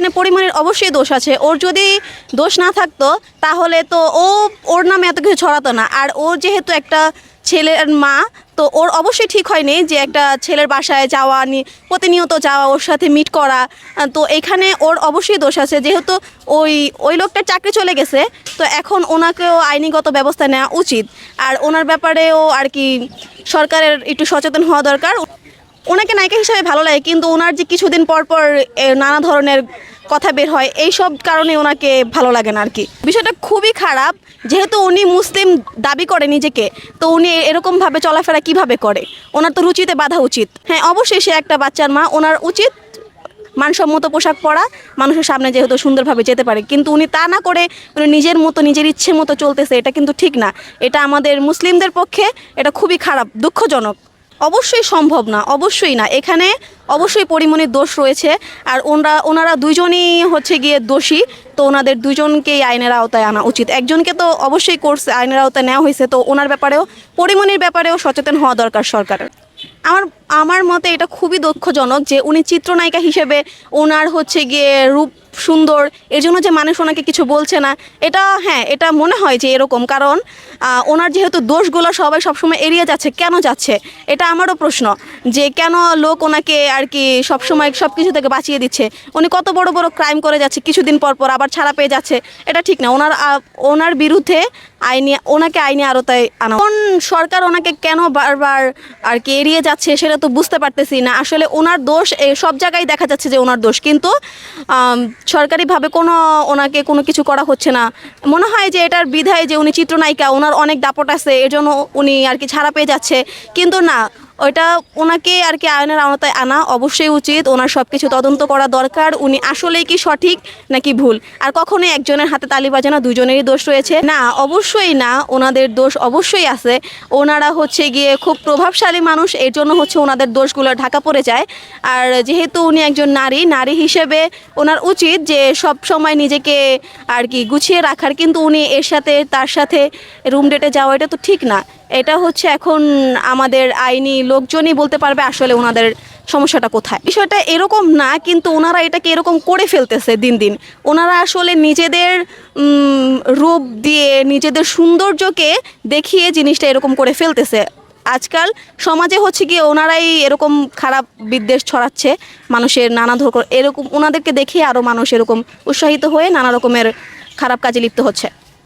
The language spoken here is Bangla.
মানে পরিমাণের অবশ্যই দোষ আছে। ওর যদি দোষ না থাকতো, তাহলে তো ও ওর নামে এত কিছু ছড়াতো না। আর ও যেহেতু একটা ছেলের মা, তো ওর অবশ্যই ঠিক হয়নি যে একটা ছেলের বাসায় যাওয়া প্রতিনিয়ত যাওয়া, ওর সাথে মিট করা। তো এখানে ওর অবশ্যই দোষ আছে। যেহেতু ওই ওই লোকটার চাকরি চলে গেছে, তো এখন ওনাকেও আইনিগত ব্যবস্থা নেওয়া উচিত। আর ওনার ব্যাপারেও আর কি সরকারের একটু সচেতন হওয়া দরকার। ওনাকে নায়িকা হিসেবে ভালো লাগে, কিন্তু ওনার যে কিছুদিন পর পর নানা ধরনের কথা বের হয় এই সব কারণে ওনাকে ভালো লাগে না আর কি বিষয়টা খুবই খারাপ, যেহেতু উনি মুসলিম দাবি করে নিজেকে, তো উনি এরকমভাবে চলাফেরা কীভাবে করে? ওনার তো রুচিতে বাধা উচিত। হ্যাঁ অবশ্যই সে একটা বাচ্চার মা, ওনার উচিত মানসম্মত পোশাক পরা, মানুষের সামনে যেহেতু সুন্দরভাবে যেতে পারে, কিন্তু উনি তা না করে উনি নিজের মতো, নিজের ইচ্ছে মতো চলতেছে, এটা কিন্তু ঠিক না। এটা আমাদের মুসলিমদের পক্ষে এটা খুবই খারাপ, দুঃখজনক। অবশ্যই সম্ভব না, অবশ্যই না। এখানে অবশ্যই পরিমণির দোষ রয়েছে আর ওনারা ওনারা দুজনই হচ্ছে গিয়ে দোষী, তো ওনাদের দুজনকেই আইনের আওতায় আনা উচিত। একজনকে তো অবশ্যই কোর্স আইনের আওতায় নেওয়া হয়েছে, তো ওনার ব্যাপারেও, পরিমণির ব্যাপারেও সচেতন হওয়া দরকার সরকারের। আমার আমার মতে এটা খুবই দুঃখজনক যে উনি চিত্রনায়িকা হিসেবে ওনার হচ্ছে গিয়ে রূপ সুন্দর, এর জন্য যে মানুষ ওনাকে কিছু বলছে না, এটা হ্যাঁ এটা মনে হয় যে এরকম। কারণ ওনার যেহেতু দোষগুলো সবাই সবসময় এড়িয়ে যাচ্ছে, কেন যাচ্ছে? এটা আমারও প্রশ্ন যে কেন লোক ওনাকে আর কি সবসময় সব কিছু থেকে বাঁচিয়ে দিচ্ছে? উনি কত বড় বড় ক্রাইম করে যাচ্ছে, কিছুদিন পর পর আবার ছাড়া পেয়ে যাচ্ছে, এটা ঠিক না। ওনার ওনার বিরুদ্ধে আইনি, ওনাকে আইনি আরতায় আনা। কোন সরকার ওনাকে কেন বারবার আর কি এড়িয়ে যাচ্ছে সেটা তো বুঝতে পারতেছি না। আসলে ওনার দোষ সব জায়গায় দেখা যাচ্ছে যে ওনার দোষ। কিন্তু সরকারিভাবে কোনো, ওনাকে কোনো কিছু করা হচ্ছে না। মনে হয় যে এটার বিধায় যে উনি চিত্রনায়িকা, ওনার অনেক দাপট আছে, এজন্য উনি আর কি ছাড়া পেয়ে যাচ্ছে। কিন্তু না ওইটা ওনাকে আর কি আইনের আওতায় আনা অবশ্যই উচিত। ওনার সব কিছু তদন্ত করা দরকার। উনি আসলেই কি সঠিক নাকি ভুল? আর কখনোই একজনের হাতে তালি বাজে না দুজনেরই দোষ রয়েছে? না, অবশ্যই না। ওনাদের দোষ অবশ্যই আছে। ওনারা হচ্ছে গিয়ে খুব প্রভাবশালী মানুষ। এর জন্য হচ্ছে ওনাদের দোষগুলো ঢাকা পড়ে যায়। আর যেহেতু উনি একজন নারী নারী হিসেবে ওনার উচিত যে সব সময় নিজেকে আর কি গুছিয়ে রাখার। কিন্তু উনি এর সাথে, তার সাথে রুম ডেটে যাওয়া, এটা তো ঠিক না। এটা হচ্ছে এখন আমাদের আইনি লোকজনই বলতে পারবে আসলে ওনাদের সমস্যাটা কোথায়। বিষয়টা এরকম না, কিন্তু ওনারা এটাকে এরকম করে ফেলতেছে দিন দিন। ওনারা আসলে নিজেদের রূপ দিয়ে নিজেদের সৌন্দর্যকে দেখিয়ে জিনিসটা এরকম করে ফেলতেছে। আজকাল সমাজে হচ্ছে গিয়ে ওনারাই এরকম খারাপ বিদ্বেষ ছড়াচ্ছে, মানুষের নানা ধরনের এরকম ওনাদেরকে দেখে আরও মানুষ এরকম উৎসাহিত হয়ে নানা রকমের খারাপ কাজে লিপ্ত হচ্ছে।